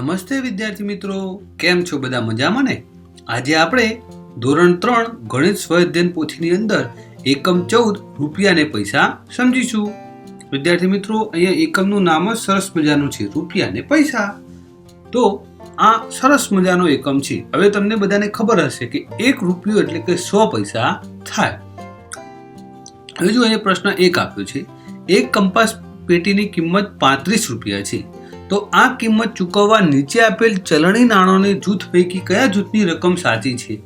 નમસ્તે વિદ્યાર્થી મિત્રો. કેમ છો બધા મજામાં ને? આજે આપણે ધોરણ ત્રણ ગણિત સ્વઅધ્યયન પોથીની અંદર એકમ ચૌદ રૂપિયા ને પૈસા સમજીશું. વિદ્યાર્થી મિત્રો, અહીંયા એકમનું નામ જ સરસ મજાનું છે રૂપિયા ને પૈસા. તો આ સરસ મજાનો એકમ છે. હવે તમને બધાને ખબર હશે કે એક રૂપિયો એટલે કે સો પૈસા થાય. હવે જો અહીંયા પ્રશ્ન એક આપ્યો છે. એક કંપાસ પેટીની કિંમત પાંત્રીસ રૂપિયા છે. તો આ કિંમત ચૂકવવા નીચે આપેલ ચલણી નાણાંની જૂથ પૈકી કયા જૂથની રકમ સાચી છે?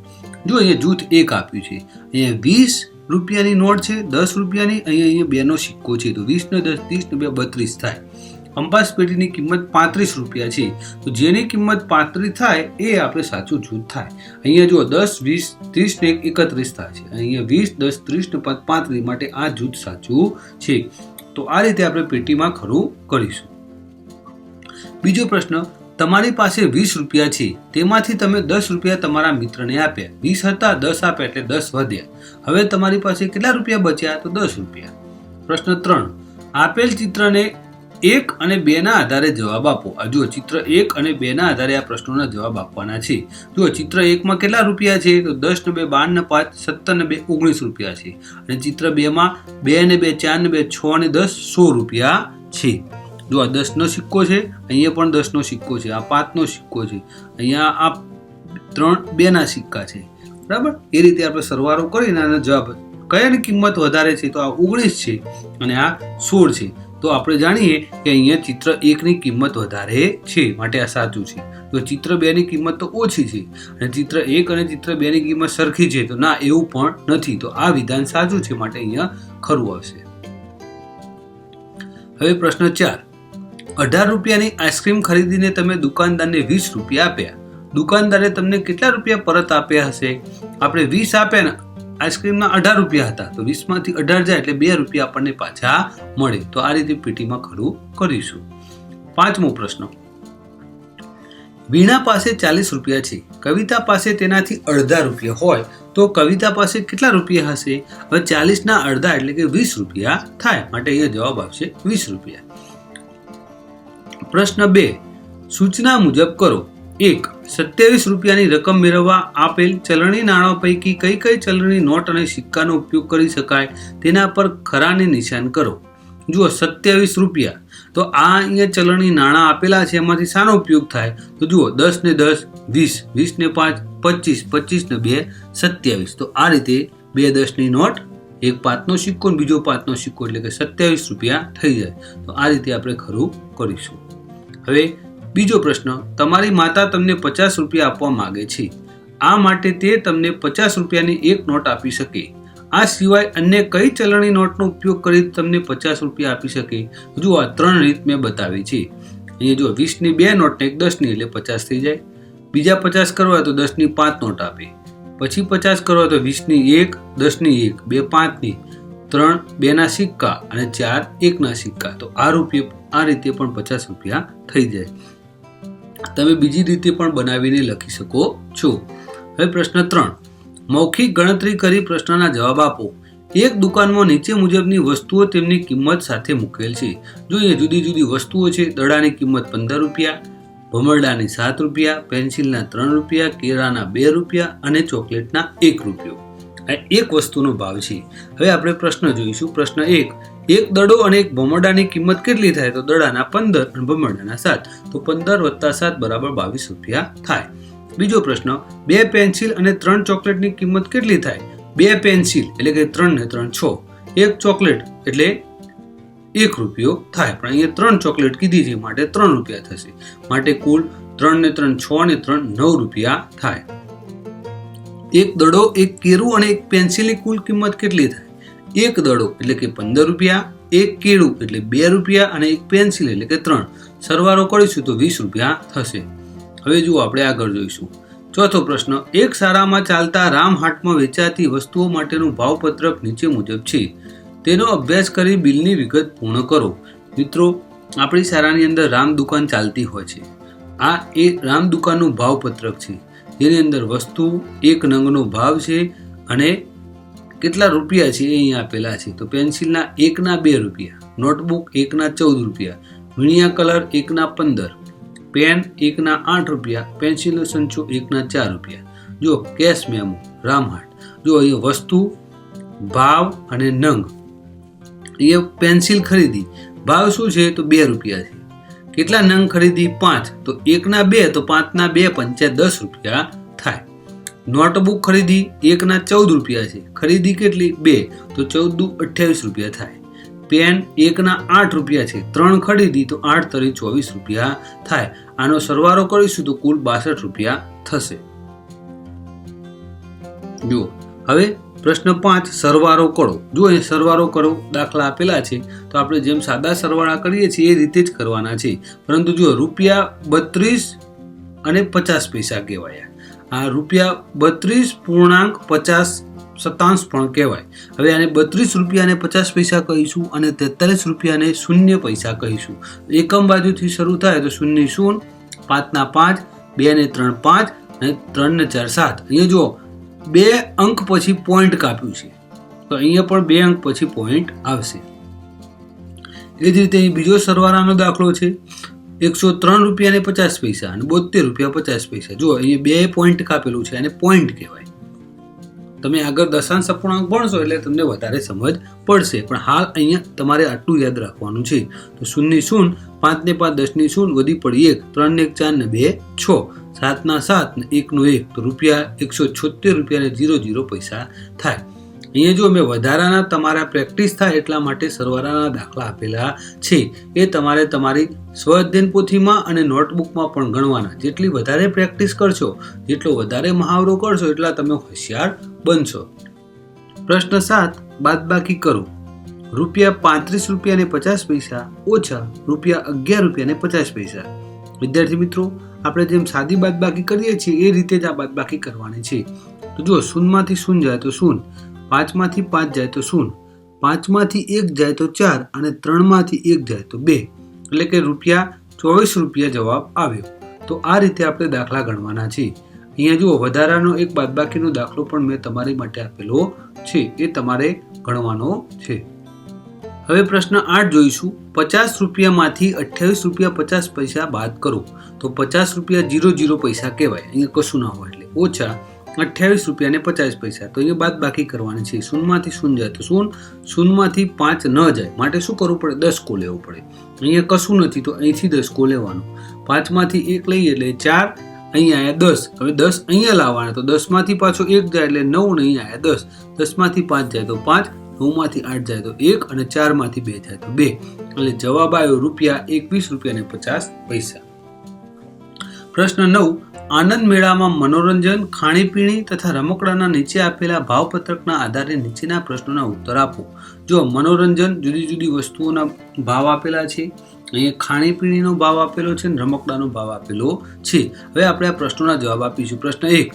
જો અહીંયા જૂથ એક આપ્યું છે, અહીંયા વીસ રૂપિયાની નોટ છે, દસ રૂપિયાની, અહીંયા અહીંયા બેનો સિક્કો છે, તો વીસનો દસ, ત્રીસ ને બે, બત્રીસ થાય. કંપાસ પેટીની કિંમત પાંત્રીસ રૂપિયા છે, તો જેની કિંમત પાંત્રીસ થાય, એ આપણે સાચું જૂથ થાય. અહીંયા જો દસ, વીસ, ત્રીસ ને એક એકત્રીસ થાય છે. અહીંયા વીસ, દસ, ત્રીસ ને પાંત્રીસ માટે આ જૂથ સાચું છે. તો આ રીતે આપણે પેટીમાં ખરું કરીશું. બીજો પ્રશ્ન, તમારી પાસે વીસ રૂપિયા છે, તેમાંથી તમે દસ રૂપિયા તમારા મિત્રને આપ્યા. વીસ હતા, દસ આપ્યા એટલે દસ વધ્યા. હવે તમારી પાસે કેટલા રૂપિયા બચ્યા? તો દસ રૂપિયા. પ્રશ્ન ત્રણ, આપેલ ચિત્રને એક અને બે ના આધારે જવાબ આપો. જુઓ, ચિત્ર એક અને બે ના આધારે આ પ્રશ્નોના જવાબ આપવાના છે. જુઓ, ચિત્ર એકમાં કેટલા રૂપિયા છે? તો દસ ને બે, બાર ને પાંચ, સત્તર ને બે, ઓગણીસ રૂપિયા છે. અને ચિત્ર બેમાં બે ને બે, ચાર ને બે, છ ને દસ, સો રૂપિયા છે. જો આ દસનો સિક્કો છે, અહીંયા પણ દસનો સિક્કો છે, આ પાંચનો સિક્કો છે, અહીંયા આ ત્રણ, બેના સિક્કા છે. બરાબર? એ રીતે આપણે સરવારો કરીને આનો જવાબ કયાની કિંમત વધારે છે તો આ ઓગણીસ છે અને આ સોળ છે. તો આપણે જાણીએ કે અહીંયા ચિત્ર એકની કિંમત વધારે છે, માટે આ સાચું છે. તો ચિત્ર બેની કિંમત તો ઓછી છે અને ચિત્ર એક અને ચિત્ર બેની કિંમત સરખી છે, તો ના, એવું પણ નથી. તો આ વિધાન સાચું છે, માટે અહીંયા ખરું આવશે. હવે પ્રશ્ન ચાર. અઢાર રૂપિયાની આઈસ્ક્રીમ ખરીદીને તમે દુકાનદારને વીસ રૂપિયા આપ્યા. દુકાનદારે તમને કેટલા રૂપિયા પરત આપ્યા હશે? આપણે વીસ આપ્યા ને આઈસ્ક્રીમના અઢાર રૂપિયા હતા. તો વીસમાંથી અઢાર જાય એટલે બે રૂપિયા આપણને પાછા મળે. તો આ રીતે પીટીમાં ખરું કરીશું. પાંચમો પ્રશ્ન. વીણા પાસે ચાલીસ રૂપિયા છે. કવિતા પાસે તેનાથી અડધા રૂપિયા હોય તો કવિતા પાસે કેટલા રૂપિયા હશે? હવે ચાલીસના અડધા એટલે કે વીસ રૂપિયા થાય. માટે અહીંયા જવાબ આવશે વીસ રૂપિયા. પ્રશ્ન બે. સૂચના મુજબ કરો. એક, સત્યાવીસ રૂપિયાની રકમ મેળવવા આપેલ ચલણી નાણાં પૈકી કઈ કઈ ચલણી નોટ અને સિક્કાનો ઉપયોગ કરી શકાય તેના પર ખરાને નિશાન કરો. જુઓ, સત્યાવીસ રૂપિયા. તો આ અહીંયા ચલણી નાણાં આપેલા છે, એમાંથી શાનો ઉપયોગ થાય? તો જુઓ, દસ ને દસ, વીસ વીસ ને પાંચ, પચીસ પચીસ ને બે, સત્યાવીસ. તો આ રીતે બે દસની નોટ, એક પાંચનો સિક્કો બીજો પાંચનો સિક્કો, એટલે કે સત્યાવીસ રૂપિયા થઈ જાય. તો આ રીતે આપણે ખરું કરીશું. હવે બીજો પ્રશ્ન, તમારી માતા તમને પચાસ રૂપિયા આપવા માગે છે. આ માટે તે તમને પચાસ રૂપિયાની એક નોટ આપી શકે. આ સિવાય અન્ય કઈ ચલણી નોટનો ઉપયોગ કરી તમને પચાસ રૂપિયા આપી શકે? જો આ ત્રણ રીત મેં બતાવી છે. અહીંયા જો વીસની બે નોટને એક દસની એટલે પચાસ થઈ જાય. બીજા પચાસ કરવા તો દસની પાંચ નોટ આપે. પછી પચાસ કરવા તો વીસની એક, દસની એક, બે પાંચની. ત્રણ બેના સિક્કા અને ચાર એકના સિક્કા. તો આ રૂપિયા આ રીતે પણ પચાસ રૂપિયા થઈ જાય. તમે બીજી રીતે પણ બનાવીને લખી શકો છો. હવે પ્રશ્ન ત્રણ. મૌખિક ગણતરી કરી પ્રશ્નના જવાબ આપો. એક દુકાનમાં નીચે મુજબની વસ્તુઓ તેમની કિંમત સાથે મૂકેલ છે. જોઈએ જુદી જુદી વસ્તુઓ છે, દડાની કિંમત પંદર રૂપિયા, ભમરડાની સાત રૂપિયા, પેન્સિલના ત્રણ રૂપિયા, કેળાના બે રૂપિયા અને ચોકલેટના એક રૂપિયો. આ એક વસ્તુનો ભાવ છે. હવે આપણે પ્રશ્ન જોઈશું. પ્રશ્ન એક એક દડો અને એક ભમરડાની કિંમત કેટલી થાય? તો દડાના પંદર અને ભમરડાના સાત. તો પંદર વત્તા સાત બરાબર બાવીસ રૂપિયા થાય. બીજો પ્રશ્ન, બે પેન્સિલ અને ત્રણ ચોકલેટની કિંમત કેટલી થાય? બે પેન્સિલ એટલે કે ત્રણ ને ત્રણ છ. એક ચોકલેટ એટલે એક રૂપિયો થાય. પણ અહીંયા ત્રણ ચોકલેટ કીધી છે માટે ત્રણ રૂપિયા થશે. માટે કુલ ત્રણ ને ત્રણ છ ને ત્રણ નવ રૂપિયા થાય. એક દડો, એક કેરું અને એક પેન્સિલની કુલ કિંમત કેટલી થાય? એક દડો એટલે કે પંદર રૂપિયા, એક કેળું એટલે બે રૂપિયા અને એક પેન્સિલ એટલે કે ત્રણ. સરવાળો કરીશું તો વીસ રૂપિયા થશે. હવે જુઓ, આપણે આગળ જોઈશું. ચોથો પ્રશ્ન, એક શાળામાં ચાલતા રામ હાટમાં વેચાતી વસ્તુઓ માટેનું ભાવપત્રક નીચે મુજબ છે. તેનો અભ્યાસ કરી બિલની વિગત પૂર્ણ કરો. મિત્રો, આપણી શાળાની અંદર રામ દુકાન ચાલતી હોય છે. આ એ રામ દુકાનનું ભાવપત્રક છે. જેની અંદર વસ્તુ, એક નંગનો ભાવ છે અને કેટલા રૂપિયા છે એ અહીં આપેલા છે. તો પેન્સિલના એકના બે રૂપિયા, નોટબુક એકના ચૌદ રૂપિયા વીણિયા કલર એકના પંદર, પેન એકના આઠ રૂપિયા, પેન્સિલનો સંચો એકના ચાર રૂપિયા. જો કેશ મેમો રામહાટ જો અહીં વસ્તુ, ભાવ અને નંગ એ પેન્સિલ ખરીદી. ભાવ શું છે તો બે રૂપિયા છે. કેટલા નંગ ખરીદી? પાંચ. તો એકના બે, તો પાંચના બે પંચે દસ રૂપિયા થાય. નોટબુક ખરીદી, એકના ચૌદ રૂપિયા છે. ખરીદી કેટલી? બે. તો ચૌદ દુ અઠ્યાવીસ રૂપિયા થાય. પેન, એકના આઠ રૂપિયા છે. ત્રણ ખરીદી, તો આઠ તરી ચોવીસ રૂપિયા થાય. આનો સરવાળો કરીશું તો કુલ બાસઠ રૂપિયા થશે. જુઓ. હવે પ્રશ્ન પાંચ, સરવારો કરો. જો એ સરવારો કરો, દાખલા આપેલા છે, તો આપણે જેમ સાદા સરવાળા કરીએ છીએ, એ રીતે જ કરવાના છે. પરંતુ જો રૂપિયા બત્રીસ અને પચાસ પૈસા કહેવાયા. આ રૂપિયા બત્રીસ પૂર્ણાંક પચાસ સત્તાંશ પણ કહેવાય. હવે આને બત્રીસ રૂપિયાને પચાસ પૈસા કહીશું અને તેતાલીસ રૂપિયાને શૂન્ય પૈસા કહીશું. એકમ બાજુથી શરૂ થાય તો શૂન્ય શૂન્ય પાંચના પાંચ, બે ને ત્રણ પાંચ અને ત્રણ ને ચાર સાત. અહીંયા જુઓ બે અંક પછી પોઈન્ટ કાપ્યું છે. તો અહીંયા પણ બે અંક પછી પોઈન્ટ આવશે. એ જ રીતે અહીં બીજો સરવાળાનો દાખલો છે. એકસો ત્રણ રૂપિયા ને પચાસ પૈસા અને બોતેર રૂપિયા પચાસ પૈસા. જુઓ, અહીંયા બે પોઈન્ટ કાપેલું છે અને પોઈન્ટ કહેવાય. તમે આગળ દશાંશ અપૂર્ણાંક ભણશો એટલે તમને વધારે સમજ પડશે. પણ હાલ અહીંયા તમારે આટલું યાદ રાખવાનું છે. તો શૂન્ય શૂન્ય પાંચને પાંચ દસની શૂન વધી પડી એક ત્રણને એક, ચાર ને બે, છ. સાતના સાત ને એકનો એક, તો રૂપિયા એકસો છોતેર રૂપિયાને ઝીરો જીરો પૈસા થાય. અહીંયા જો મેં વધારાના તમારા પ્રેક્ટિસ થાય એટલા માટે સરવાળાના દાખલા આપેલા છે. એ તમારે તમારી સ્વઅધ્યયન પોથીમાં અને નોટબુકમાં પણ ગણવાના. જેટલી વધારે પ્રેક્ટિસ કરશો, જેટલો વધારે મહાવરો કરશો, એટલા તમે હોશિયાર બનશો. પ્રશ્ન સાત, બાદબાકી કરો. રૂપિયા પાંત્રીસ રૂપિયા ને પચાસ પૈસા, ઓછા રૂપિયા અગિયાર રૂપિયા ને પચાસ પૈસા. વિદ્યાર્થી મિત્રો, આપણે જેમ સાદી બાદબાકી કરીએ છીએ, એ રીતે જ આ બાદબાકી કરવાની છે. તો જો શૂન્યમાંથી શૂન જાય તો શૂન, પાંચમાંથી પાંચ જાય તો શૂન, પાંચમાંથી એક જાય તો ચાર અને ત્રણમાંથી એક જાય તો બે. એટલે કે રૂપિયા ચોવીસ રૂપિયા જવાબ આવ્યો. તો આ રીતે આપણે દાખલા ગણવાના છે અહીંયા જુઓ, વધારાનો એક બાદબાકીનો દાખલો પણ મેં તમારી માટે આપેલો છે, એ તમારે ગણવાનો છે. હવે પ્રશ્ન આઠ જોઈશું. પચાસ રૂપિયામાંથી અઠ્યાવીસ રૂપિયા પચાસ પૈસા બાદ કરો. તો પચાસ રૂપિયા જીરો જીરો પૈસા કહેવાય. અહીંયા કશું ના હોય એટલે. ઓછા અઠ્યાવીસ રૂપિયા ને પચાસ પૈસા. તો અહીંયા બાદ બાકી કરવાની છે. શૂનમાંથી શૂન જાય તો શૂન. શૂનમાંથી પાંચ ન જાય. માટે શું કરવું પડે? દસ કો લેવો પડે. અહીંયા કશું નથી તો અહીંથી દસ કો લેવાનું. પાંચમાંથી એક લઈએ એટલે ચાર. અહીંયા આવ્યા દસ. હવે દસ અહીંયા લાવવાના. તો દસમાંથી પાછો એક જાય એટલે નવ અહીંયા આવ્યા દસ. દસમાંથી પાંચ જાય તો પાંચ, નવમાંથી આઠ જાય તો એક અને ચારમાંથી બે જાય તો બે. એટલે જવાબ આવ્યો રૂપિયા એકવીસ, રૂપિયા ને પચાસ પૈસા. પ્રશ્ન નવ. આનંદ મેળામાં મનોરંજન, ખાણીપીણી તથા રમકડાના નીચે આપેલા ભાવપત્રકના આધારે નીચેના પ્રશ્નોના ઉત્તર આપો. જો મનોરંજન જુદી જુદી વસ્તુઓના ભાવ આપેલા છે અહીંયા ખાણીપીણીનો ભાવ આપેલો છે અને રમકડાનો ભાવ આપેલો છે. હવે આપણે આ પ્રશ્નોના જવાબ આપીશું. પ્રશ્ન એક,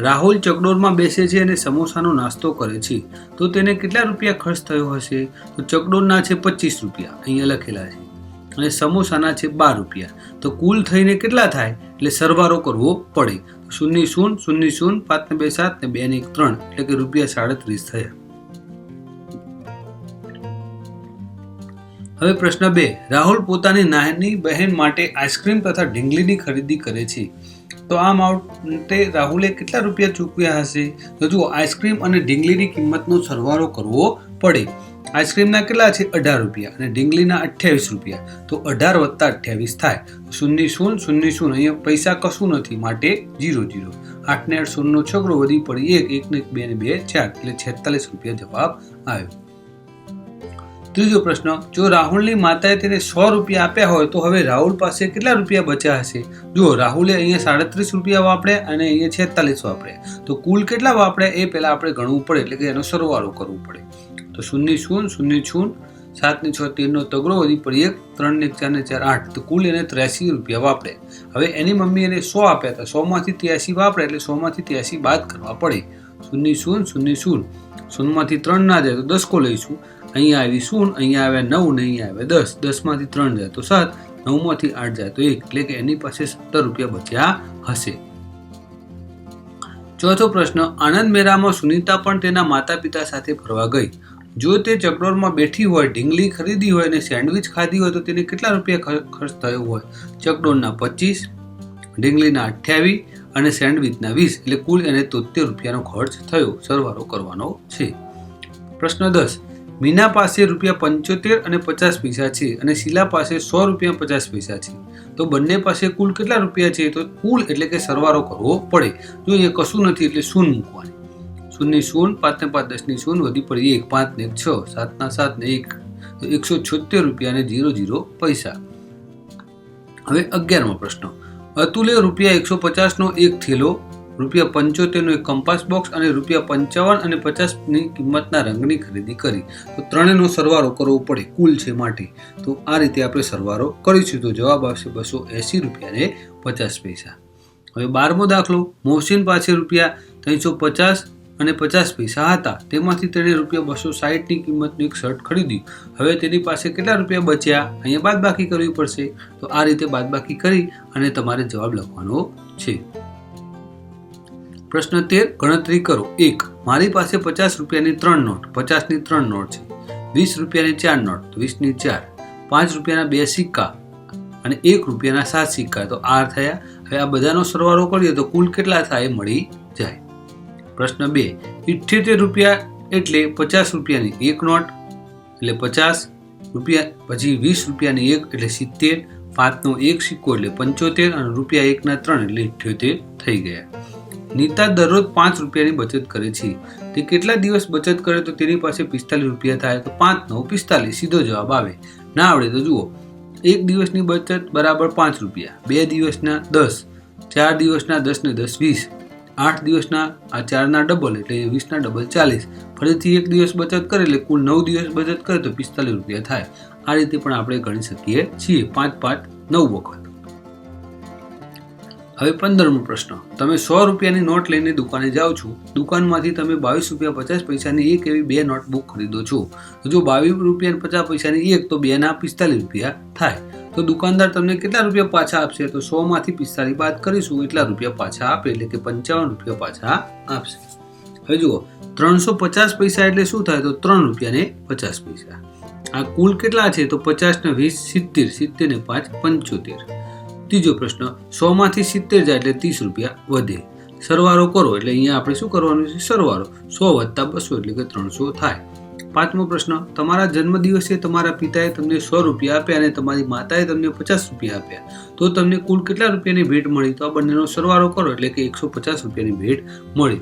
રાહુલ ચકડોરમાં બેસે છે અને સમોસાનો નાસ્તો કરે છે. તો તેને કેટલા રૂપિયા ખર્ચ થયો હશે? તો ચકડોરના છે પચીસ રૂપિયા. અહીંયા લખેલા છે. અને સમોસાના છે બાર રૂપિયા. તો કુલ થઈને કેટલા થાય? એટલે સરવારો કરવો પડે. શૂન્ય શૂન્ય શૂન્ય શૂન્ય પાંચ ને બે સાત ને બે ને એક ત્રણ. એટલે કે રૂપિયા સાડત્રીસ થયા. હવે પ્રશ્ન બે. રાહુલ પોતાની નાની બહેન માટે આઈસ્ક્રીમ તથા ઢીંગલીની ખરીદી કરે છે. તો આ માટે રાહુલે કેટલા રૂપિયા ચૂકવ્યા હશે? તો જુઓ, આઈસ્ક્રીમ અને ઢીંગલીની કિંમતનો સરવાળો કરવો પડે. આઈસ્ક્રીમના કેટલા છે? અઢાર રૂપિયા અને ઢીંગલીના અઠ્યાવીસ રૂપિયા. તો અઢાર વત્તા અઠ્યાવીસ થાય. શૂન્ય શૂન્ય શૂન્ય શૂન્ય. અહીંયા પૈસા કશું નથી, માટે જીરો જીરો. આઠને આઠ શૂન્યનો છોકરો વધી પડી એક, એકને એક બે ને બે, ચાર. એટલે છેતાલીસ રૂપિયા જવાબ આવ્યો. ત્રીજો પ્રશ્ન, જો રાહુલની માતાએ તેને સો રૂપિયા આપ્યા હોય, તો હવે રાહુલ પાસે કેટલા રૂપિયા બચ્યા હશે? જો રાહુલે અહીંયા સાડત્રીસ રૂપિયા વાપરે અને અહીંયા છેતાલીસ વાપરે. તો કુલ કેટલા વાપરે એ પહેલા આપણે ગણવું પડે, એટલે કે એનો સરવાળો કરવો પડે. તો શૂન્ય શૂન્ય શૂન્ય શૂન્ય સાતની છ, તેરનો તગડો વધી પડી એક ત્રણને એક ચાર ને ચાર, આઠ. તો કુલ એને ત્ર્યાસી રૂપિયા વાપરે. હવે એની મમ્મી એને સો આપ્યા હતા, સોમાંથી ત્યાસી વાપરે, એટલે સોમાંથી ત્યાસી બાદ કરવા પડે. શૂન્ય શૂન્ય શૂન્ય શૂન્ય શૂન્યમાંથી ત્રણ ના જાય, તો દસકો લઈશું. અહીંયા આવી શૂન્ય અહીંયા આવ્યા નવ, ને અહીંયા આવ્યા દસ. દસમાંથી ત્રણ જાય તો સાત, નવમાંથી આઠ જાય તો એક. એટલે કે એની પાસે સત્તર રૂપિયા બચ્યા હશે. ચોથો પ્રશ્ન, આનંદ મેળામાં સુનીતા પણ તેના માતા પિતા સાથે ફરવા ગઈ. જો તે ચકડોળમાં બેઠી હોય, ઢીંગલી ખરીદી હોય અને સેન્ડવિચ ખાધી હોય તો તેને કેટલા રૂપિયા ખર્ચ થયો હોય? ચકડોળના પચીસ, ઢીંગલીના અઠ્યાવીસ અને સેન્ડવિચના વીસ. એટલે કુલ એને તોતેર રૂપિયાનો ખર્ચ થયો. સરવાળો કરવાનો છે. પ્રશ્ન દસ મીના પાસે રૂપિયા પંચોતેર અને પચાસ પૈસા છે અને શીલા પાસે સો રૂપિયા પચાસ પૈસા છે. તો બંને પાસે કુલ કેટલા રૂપિયા છે? તો કુલ એટલે કે સરવારો કરવો પડે. જો એ કશું નથી એટલે શૂન મૂકવાની. શૂનની શૂન પાંચને પાંચ દસની શૂન વધી પડી એક, પાંચ ને એક, છ સાતના સાત ને એક. તો એકસો છોતેર રૂપિયા અને જીરો જીરો પૈસા. હવે અગિયારમો પ્રશ્ન. અતુલે રૂપિયા એકસો પચાસનો એક થેલો રૂપિયા પંચોતેરનો એક કંપાસ બોક્સ અને રૂપિયા પંચાવન અને પચાસની કિંમતના રંગની ખરીદી કરી. તો ત્રણેયનો સરવાળો કરવો પડે, કુલ છે માટે. તો આ રીતે આપણે સરવાળો કરીશું. તો જવાબ આવશે બસો એંસી રૂપિયા ને પચાસ પૈસા. હવે બારમો દાખલો, મોહસિન પાસે રૂપિયા ત્રણસો પચાસ અને પચાસ પૈસા હતા. તેમાંથી તેણે રૂપિયા બસો સાહીઠની કિંમતનું એક શર્ટ ખરીદ્યું. હવે તેની પાસે કેટલા રૂપિયા બચ્યા? અહીંયા બાદબાકી કરવી પડશે. તો આ રીતે બાદબાકી કરી અને તમારે જવાબ લખવાનો છે. પ્રશ્ન તેર, ગણતરી કરો. એક, મારી પાસે પચાસ રૂપિયાની ત્રણ નોટ. પચાસની ત્રણ નોટ છે. વીસ રૂપિયાની ચાર નોટ. વીસની ચાર. પાંચ રૂપિયાના બે સિક્કા અને એક રૂપિયાના સાત સિક્કા. તો આર થયા. હવે આ બધાનો સરવાળો કરીએ તો કુલ કેટલા થાય? મળી જાય. પ્રશ્ન બે, ઇઠ્યોતેર રૂપિયા એટલે પચાસ રૂપિયાની એક નોટ એટલે પચાસ રૂપિયા, પછી વીસ રૂપિયાની એક એટલે સિત્તેર. પાંચનો એક સિક્કો એટલે પંચોતેર અને રૂપિયા એકના ત્રણ એટલે ઇઠ્યોતેર થઈ ગયા. નીતા દરરોજ પાંચ રૂપિયાની બચત કરે છે. તે કેટલા દિવસ બચત કરે તો તેની પાસે પિસ્તાલીસ રૂપિયા થાય તો પાંચ, નવ, પિસ્તાલીસ, સીધો જવાબ આવે. ના આવડે તો જુઓ. એક દિવસની બચત બરાબર પાંચ રૂપિયા. બે દિવસના દસ, ચાર દિવસના દસ ને દસ વીસ, આઠ દિવસના આ ચારના ડબલ એટલે વીસના ડબલ ચાલીસ. ફરીથી એક દિવસ બચત કરે એટલે કુલ નવ દિવસ બચત કરે તો પિસ્તાલીસ રૂપિયા થાય. આ રીતે પણ આપણે ગણી શકીએ છીએ. પાંચ પાંચ, નવ વખત. હવે પંદરમો પ્રશ્ન. તમે સો રૂપિયાની નોટ લઈને દુકાને જાઓ છો. દુકાનમાંથી તમે બાવીસ રૂપિયા પચાસ પૈસાની એક એવી બે નોટ બુક ખરીદો છો. જો બાવીસ રૂપિયા પચાસ પૈસાની એક, તો બેના પિસ્તાલીસ રૂપિયા થાય. તો દુકાનદાર તમને કેટલા રૂપિયા પાછા આપશે? તો સો માંથી પિસ્તાલીસ બાદ કરીશું, એટલા રૂપિયા પાછા આપે, એટલે કે પંચાવન રૂપિયા પાછા આપશે. હવે જુઓ, ત્રણસો પચાસ પૈસા એટલે શું થાય? તો ત્રણ રૂપિયા ને પચાસ પૈસા. આ કુલ કેટલા છે? તો પચાસ ને વીસ, સિત્તેર સિત્તેર ને પાંચ, પંચોતેર. ત્રીજો પ્રશ્ન સો માંથી સિત્તેર જાય એટલે ત્રીસ રૂપિયા વધે. સરવારો કરો એટલે અહીંયા આપણે શું કરવાનું છે? સરવારો સો વત્તા બસો એટલે કે ત્રણસો થાય. પાંચમો પ્રશ્ન, તમારા જન્મદિવસે તમારા પિતાએ તમને સો રૂપિયા આપ્યા અને તમારી માતાએ તમને પચાસ રૂપિયા આપ્યા. તો તમને કુલ કેટલા રૂપિયાની ભેટ મળી? તો આ બંનેનો સરવારો કરો એટલે કે એકસો પચાસ રૂપિયાની ભેટ મળી.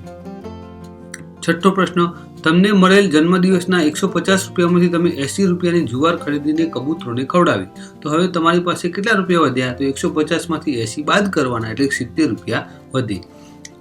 છઠ્ઠો પ્રશ્ન તમને મળેલ જન્મદિવસના એકસો પચાસ રૂપિયામાંથી તમે એસી રૂપિયાની જુવાર ખરીદીને કબૂતરોને ખવડાવી. તો હવે તમારી પાસે કેટલા રૂપિયા વધ્યા? તો એકસો પચાસમાંથી એસી બાદ કરવાના, એટલે સિત્તેર રૂપિયા વધે.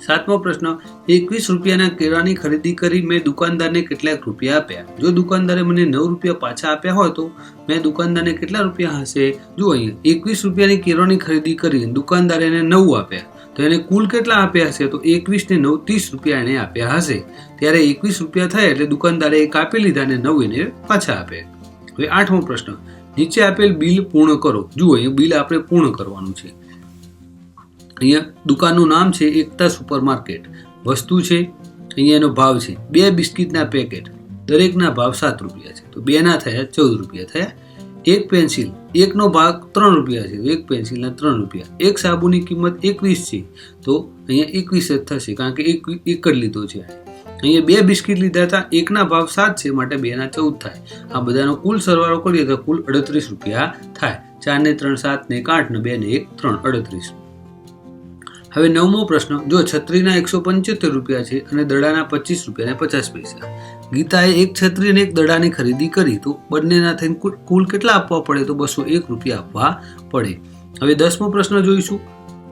સાતમો પ્રશ્ન, એકવીસ રૂપિયાના કેળાની ખરીદી કરી મેં દુકાનદારને કેટલાક રૂપિયા આપ્યા? જો દુકાનદારે મને નવ રૂપિયા પાછા આપ્યા હોય તો મેં દુકાનદારને કેટલા રૂપિયા હશે? જો અહીંયા એકવીસ રૂપિયાની કેળાની ખરીદી કરી દુકાનદારે એને નવ આપ્યા. તો એને કુલ કેટલા આપ્યા હશે તો એકવીસ ને નવ, ત્રીસ રૂપિયા એને આપ્યા હશે. ત્યારે એકવીસ રૂપિયા થાય એટલે દુકાનદારે એક આપી લીધા અને નવ એને પાછા આપ્યા. હવે આઠમો પ્રશ્ન. નીચે આપેલ બિલ પૂર્ણ કરો. જુઓ એ બિલ આપણે પૂર્ણ કરવાનું છે. અહીંયા દુકાનનું નામ છે એકતા સુપર માર્કેટ વસ્તુ છે, અહીંયા એનો ભાવ છે. બે બિસ્કિટના પેકેટ. દરેકના ભાવ સાત રૂપિયા છે. તો બેના થયા ચૌદ રૂપિયા થયા. એક પેન્સિલ, એકનો ભાગ ત્રણ રૂપિયા છે, એક પેન્સિલના ત્રણ રૂપિયા. એક સાબુની કિંમત એકવીસ છે, તો અહીંયા એકવીસ જ થશે, કારણ કે એક એક જ લીધો છે. અહીંયા બે બિસ્કિટ લીધા હતા, એકના ભાવ સાત છે, માટે બેના ચૌદ થાય. આ બધાનો કુલ સરવાળો કરીએ તો કુલ અડત્રીસ રૂપિયા થાય. ચારને ત્રણ સાત ને એક આઠ ને બે ને એક, ત્રણ, અડત્રીસ. હવે નવમો પ્રશ્ન, જો છત્રીના એકસો પંચોતેર રૂપિયા છે અને દડાના પચીસ રૂપિયા ને પચાસ પૈસા. ગીતાએ એક છત્રી અને એક દડાની ખરીદી કરી, તો બંનેના થઈને કુલ- કેટલા આપવા પડે? તો બસો એક રૂપિયા આપવા પડે. હવે દસમો પ્રશ્ન જોઈશું.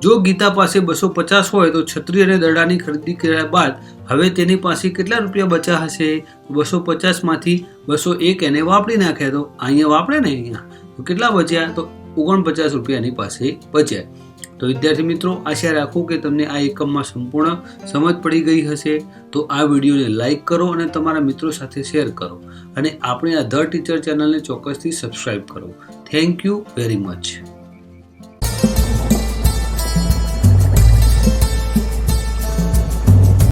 જો ગીતા પાસે બસો પચાસ હોય, તો છત્રી અને દડાની ખરીદી કર્યા બાદ હવે તેની પાસે કેટલા રૂપિયા બચ્યા હશે? બસો પચાસમાંથી બસો એક એને વાપરી નાખ્યા તો અહીંયા વાપરે ને અહીંયા? કેટલા બચ્યા? તો ઓગણપચાસ રૂપિયાની પાસે બચ્યા. તો વિદ્યાર્થી મિત્રો, આશા રાખું કે તમને આ એકમમાં સંપૂર્ણ સમજ પડી ગઈ હશે. તો આ વિડીયોને લાઇક કરો અને તમારા મિત્રો સાથે શેર કરો. અને આપણે આ ધ ટીચર ચેનલને ચોક્કસથી સબસ્ક્રાઈબ કરો. Thank you very much.